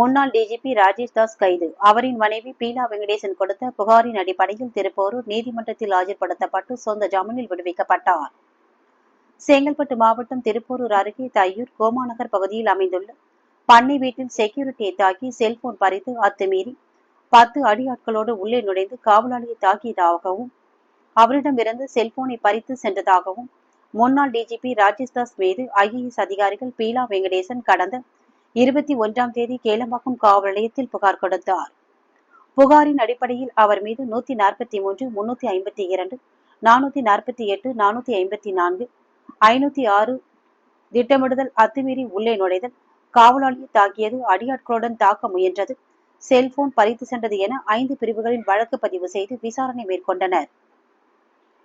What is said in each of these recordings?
முன்னாள் டிஜிபி ராஜேஷ் தாஸ் கைது. அவரின் மனைவி பீலா வெங்கடேசன் கொடுத்த புகாரின் அடிப்படையில் திருப்போரூர் நீதிமன்றத்தில் ஆஜர்படுத்தப்பட்டு சொந்த ஜாமீனில் விடுவிக்கப்பட்டார். செங்கல்பட்டு மாவட்டம் திருப்போரூர் அருகே தையூர் கோமாநகர் பகுதியில் அமைந்துள்ள பண்ணை வீட்டில் செக்யூரிட்டியை தாக்கி செல்போன் பறித்து அத்துமீறி பத்து அடியாட்களோடு உள்ளே நுழைந்து காவலாளியை தாக்கியதாகவும் அவரிடமிருந்து செல்போனை பறித்து சென்றதாகவும் முன்னாள் டிஜிபி ராஜேஷ் தாஸ் மீது ஐஏஎஸ் அதிகாரிகள் பீலா வெங்கடேசன் கடந்த இருபத்தி ஒன்றாம் தேதி கேளம்பாக்கம் காவல் நிலையத்தில் புகார் கொடுத்தார். புகாரின் அடிப்படையில் அவர் மீது நூத்தி நாற்பத்தி மூன்று முன்னூத்தி ஐம்பத்தி இரண்டு நானூத்தி நாற்பத்தி எட்டு நானூத்தி ஐம்பத்தி நான்கு ஐநூத்தி ஆறு திட்டமிடுதல் அத்துமீறி உள்ளே நுழைதல் காவலாளியை தாக்கியது அடியாட்களுடன் தாக்க முயன்றது செல்போன் பறித்து சென்றது என ஐந்து பிரிவுகளில் வழக்கு பதிவு செய்து விசாரணை மேற்கொண்டனர்.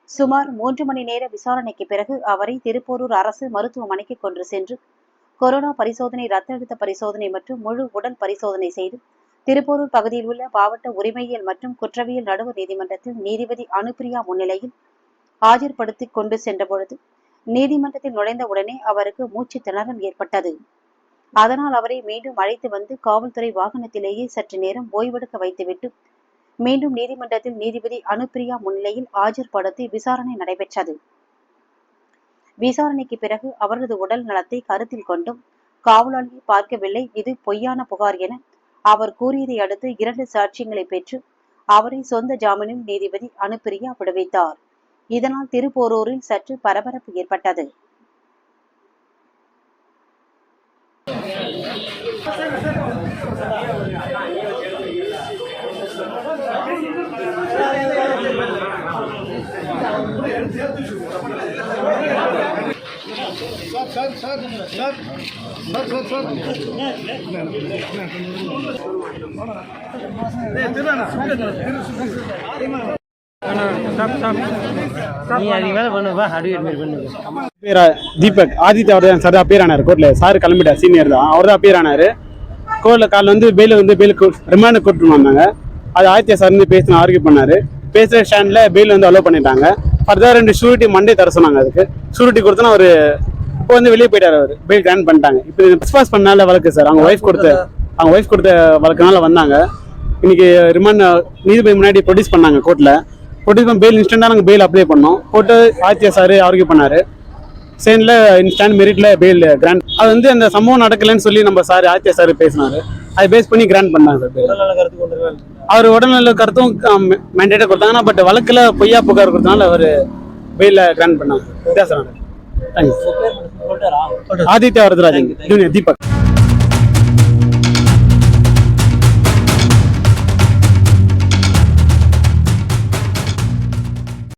சுமார் மூன்று மணி நேர விசாரணைக்கு பிறகு அவரை திருப்போரூர் அரசு மருத்துவமனைக்கு கொண்டு சென்று கொரோனா பரிசோதனை ரத்த அழுத்த பரிசோதனை மற்றும் முழு உடல் பரிசோதனை செய்து திருப்போரூர் பகுதியில் உள்ள மாவட்ட உரிமையியல் மற்றும் குற்றவியல் நடுவர் நீதிமன்றத்தில் நீதிபதி அனுப்பிரியா முன்னிலையில் ஆஜர்படுத்தி கொண்டு சென்றபொழுது நீதிமன்றத்தில் நுழைந்த உடனே அவருக்கு மூச்சு திணறல் ஏற்பட்டது. அதனால் அவரை மீண்டும் அழைத்து வந்து காவல்துறை வாகனத்திலேயே சற்று நேரம் ஓய்வெடுக்க வைத்துவிட்டு மீண்டும் நீதிமன்றத்தில் நீதிபதி அனுப்பிரியா முன்னிலையில் ஆஜர்படுத்தி விசாரணை நடைபெற்றது. விசாரணைக்கு பிறகு அவரது உடல் நலத்தை கருத்தில் கொண்டும் காவலாளியை பார்க்கவில்லை. இது பொய்யான புகார் என அவர் கூறியதை அடுத்து இரண்டு சாட்சியங்களை பெற்று அவரை சொந்த ஜாமீனில் நீதிபதி அனுப்பிரியா விடுவித்தார். இதனால் திருப்போரூரில் சற்று பரபரப்பு ஏற்பட்டது. Sir sir sir sir sir sir. Deepak Aditya அவர் தான் சார் அப்பியர் ஆனார் கோர்ட்டில் சார் கிளம்பிட்டார் சீனியர் தான். அவர் தான் அப்பியர் ஆனார் கோர்ட்டில் காலைல வந்து பெயில் வந்து பெயிலுக்கு ரிமாண்ட் கூட்டிட்டு வந்தாங்க. அது ஆதித்யா சார் வந்து பேசின ஆர்கியூ பண்ணார். பேசுகிற ஸ்டாண்டில் பெயில் வந்து அலோவ் பண்ணிட்டாங்க. ஃபர்தர் ரெண்டு ஷூரிட்டி மண்டே தர சொன்னாங்க அதுக்கு. ஷூரிட்டி கொடுத்தோன்னா அவர் இப்போ வந்து வெளியே போயிட்டார் அவர். பெயில் கிராண்ட் பண்ணிட்டாங்க. இப்போ பிஸ்பாஸ் பண்ணால வழக்கு சார். அவங்க ஒய்ஃப் கொடுத்த அவங்க ஒய்ஃப் கொடுத்த வழக்குனால வந்தாங்க. இன்னைக்கு ரிமாண்ட் நீதிபதி முன்னாடி ப்ரொடியூஸ் பண்ணாங்க கோர்ட்டில் ப்ரொடியூஸ் பண்ண பெயில் இன்ஸ்டண்ட்டாக நாங்கள் பெயில் அப்ளை பண்ணோம். போட்டு ஆதித்யா சார் ஆர்கியூ பண்ணார். சேனில் இன்ஸ்டாண்ட் மெரிட்டில் பெயில் கிராண்ட் அது வந்து அந்த சம்பவம் நடக்கலைன்னு சொல்லி நம்ம சார் ஆதித்யா சார் பேசினாரு. அதை பேஸ் பண்ணி கிராண்ட் பண்ணாங்க சார் அவர் உடல்நல கருத்தும் மேண்டேட்டாக கொடுத்தாங்கன்னா பட் வழக்கில் பொய்யா புகார் கொடுத்தனால அவர் பெயிலில் கிராண்ட் பண்ணாங்க. வித்தியாசம் ಥ್ಯಾಂಕ್ಸ್ ಆದಿತ್ಯ ವರದರಾಜ್ ದೀಪಕ್.